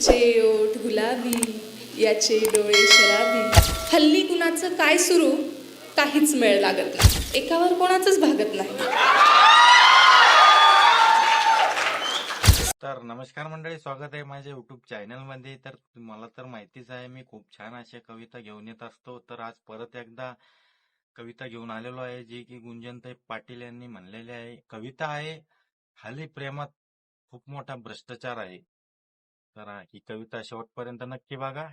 तिचे ओठ गुलाबी याचे डोळे शराबी. हल्ली कुणाचं काय सुरू काहीच मेळ लागत नाही. एकावर कोणाचंच भागत नाही. तर नमस्कार मंडळी स्वागत आहे माझ्या युट्यूब चॅनलमध्ये तर मला तर माहितीच आहे मी खूप छान अशा कविता घेऊन येत असतो. तर आज परत एकदा कविता घेऊन आलेलो आहे जी की गुंजनताई पाटील यांनी म्हणलेली आहे. कविता आहे हल्ली प्रेमात खूप मोठा भ्रष्टाचार आहे. तर ही कविता शेवटपर्यंत नक्की बघा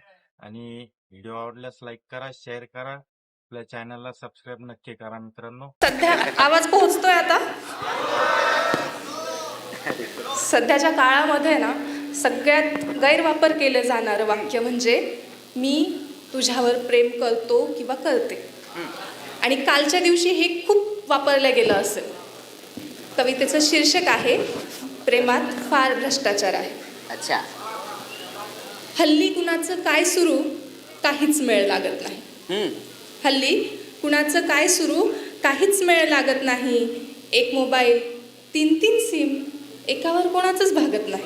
आणि व्हिडिओ आवडल्यास लाईक करा शेअर करा आपल्या चॅनलला सबस्क्राईब नक्की करा मित्रांनो. सध्या आवाज पोहोचतोय आता? सध्याच्या काळामध्ये ना सगळ्यात गैरवापर केलं जाणारं वाक्य म्हणजे मी तुझ्यावर प्रेम करतो किंवा करते. आणि कालच्या दिवशी हे खूप वापरलं गेलं असेल कवितेचं शीर्षक आहे प्रेमात फार भ्रष्टाचार आहे. अच्छा. हल्ली कुणाचं काय सुरू काहीच मेळ लागत नाही. हल्ली कुणाचं काय सुरू काहीच मेळ लागत नाही. एक मोबाईल तीन तीन सिम एकावर कोणाचंच भागत नाही.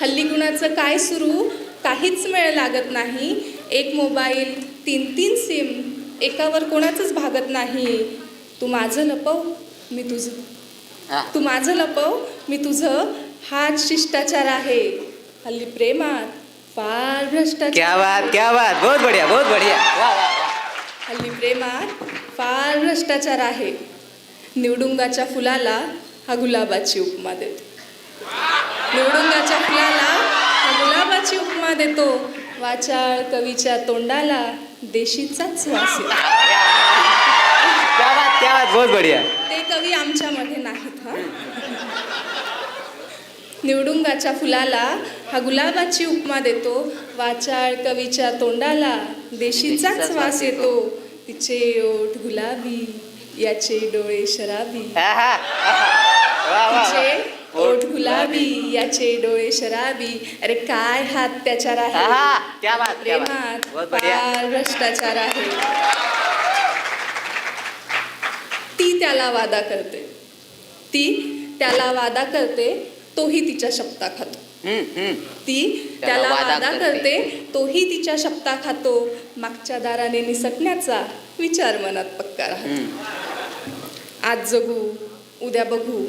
हल्ली कुणाचं काय सुरू काहीच मेळ लागत नाही. एक मोबाईल तीन तीन सिम एकावर कोणाचंच भागत नाही. तू माझं लपव मी तुझं. तू माझं लपव मी तुझं. हाच शिष्टाचार आहे. हल्ली प्रेमात फार भ्रष्टाचार क्या बात क्या बात. बहुत बढ़िया बहुत बढ़िया. वाह हल्ली प्रेमात फार भ्रष्टाचार आहे. निवडुंगाच्या फुलाला हा गुलाबाची उपमा देतो. निवडुंगाच्या फुलाला हा गुलाबाची उपमा देतो. वाचाळ कवीच्या तोंडाला देशीचाच वास येतो. बात बात. बहुत बढ़िया. ते कवी आमच्यामध्ये नाहीत हा. निवडुंगाच्या फुलाला हा गुलाबाची उपमा देतो. वाचाळ कवीच्या तोंडाला देशीचाच वास येतो. तिचे ओठ गुलाबी याचे डोळे शराबी. तिचे ओठ गुलाबी याचे डोळे शराबी. अरे काय हा अत्याचार आहे प्रेमात भ्रष्टाचार आहे. ती त्याला वादा करते. ती त्याला वादा करते. तोही तिच्या शब्दा खातो ती त्याला वादा करते तोही तिच्या शब्दा खातो मागच्या दाराने निसटण्याचा विचार मनात पक्का राहतो. आज जगू उद्या बघू.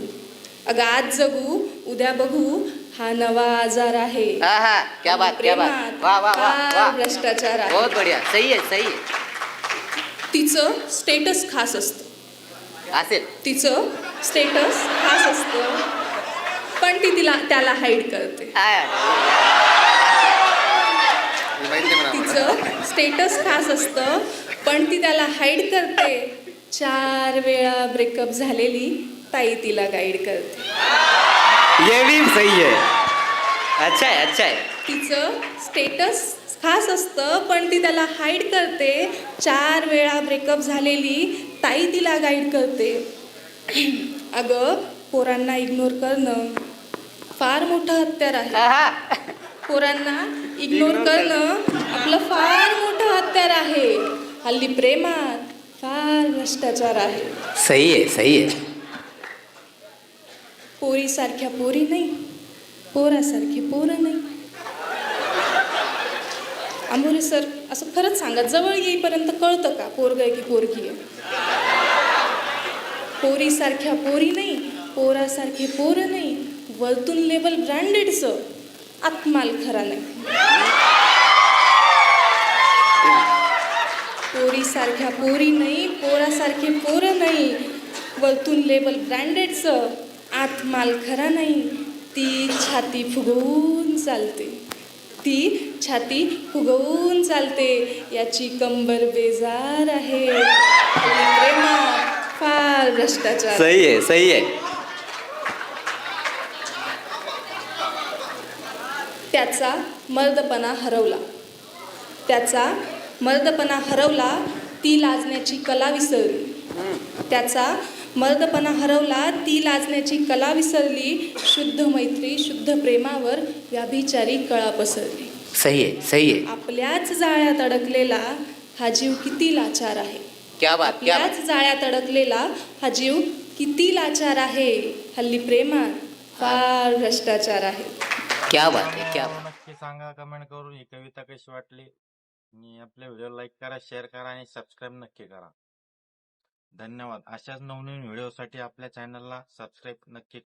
अगं आज जगू उद्या बघू. हा नवा आजार आहे. आहा, क्या बात क्या बात. भ्रष्टाचार आहे. बहुत बढ़िया. सही है सही है तिचं स्टेटस खास असतं. असेल. तिचं स्टेटस खास असतं. पण ती तिला त्याला हाईड करते. तिचं स्टेटस खास असतं पण ती त्याला हाईड करते. चार वेळा ब्रेकअप झालेली ताई तिला गाईड करते. ये भी सही है। अच्छा है अच्छा है। तिचं स्टेटस खास असतं पण ती त्याला हाईड करते. चार वेळा ब्रेकअप झालेली ताई तिला गाईड करते. अगं पोरांना इग्नोर करणं फार मोठं हत्यार आहे. आहा. पोरांना इग्नोर करणं आपलं फार मोठं हत्यार आहे. हल्ली प्रेमात फार भ्रष्टाचार आहे. सही है सही है पोरीसारख्या पोरी नाही. पोरासारखे पोरं नाही. आंबोरे सर असं खरंच सांगा जवळ येईपर्यंत कळतं का पोरग आहे की पोरगी आहे? पोरीसारख्या पोरी नाही पोरासारखे पोरं नाही. वरतून लेबल ब्रँडेडचं आत्माल खरा नाही. पोरीसारख्या पोरी नाही पोरासारखे पोरं नाही. वरतून लेबल ब्रँडेडचं आत माल खरा नाही. ती छाती फुगवून चालते. ती छाती फुगवून चालते. याची कंबर बेजार आहे. प्रेमा फार भ्रष्टाचार. सही आहे सही आहे. त्याचा मर्दपणा हरवला. त्याचा मर्दपणा हरवला ती लाजण्याची कला विसरली. त्याचा मर्दपणा हरवला ती लाजण्याची कला विसरली शुद्ध मैत्री शुद्ध प्रेमावर व्याभिचारी कळा पसरली. सही है सही है आपल्याच जाळ्यात अडकलेला हा जीव किती लाचार आहे? क्या बात क्या बात. आपल्याच जाळ्यात अडकलेला हा जीव किती लाचार आहे? हल्ली प्रेमात फार भ्रष्टाचार आहे. क्या बात आहे क्या बात नक्की सांगा कमेंट करून ही कविता कशी वाटली. आणि आपले व्हिडिओ लाईक करा शेअर करा आणि सबस्क्राईब नक्की करा. धन्यवाद. अशाच नवनवीन व्हिडिओसाठी आपल्या चॅनलला सबस्क्राईब नक्की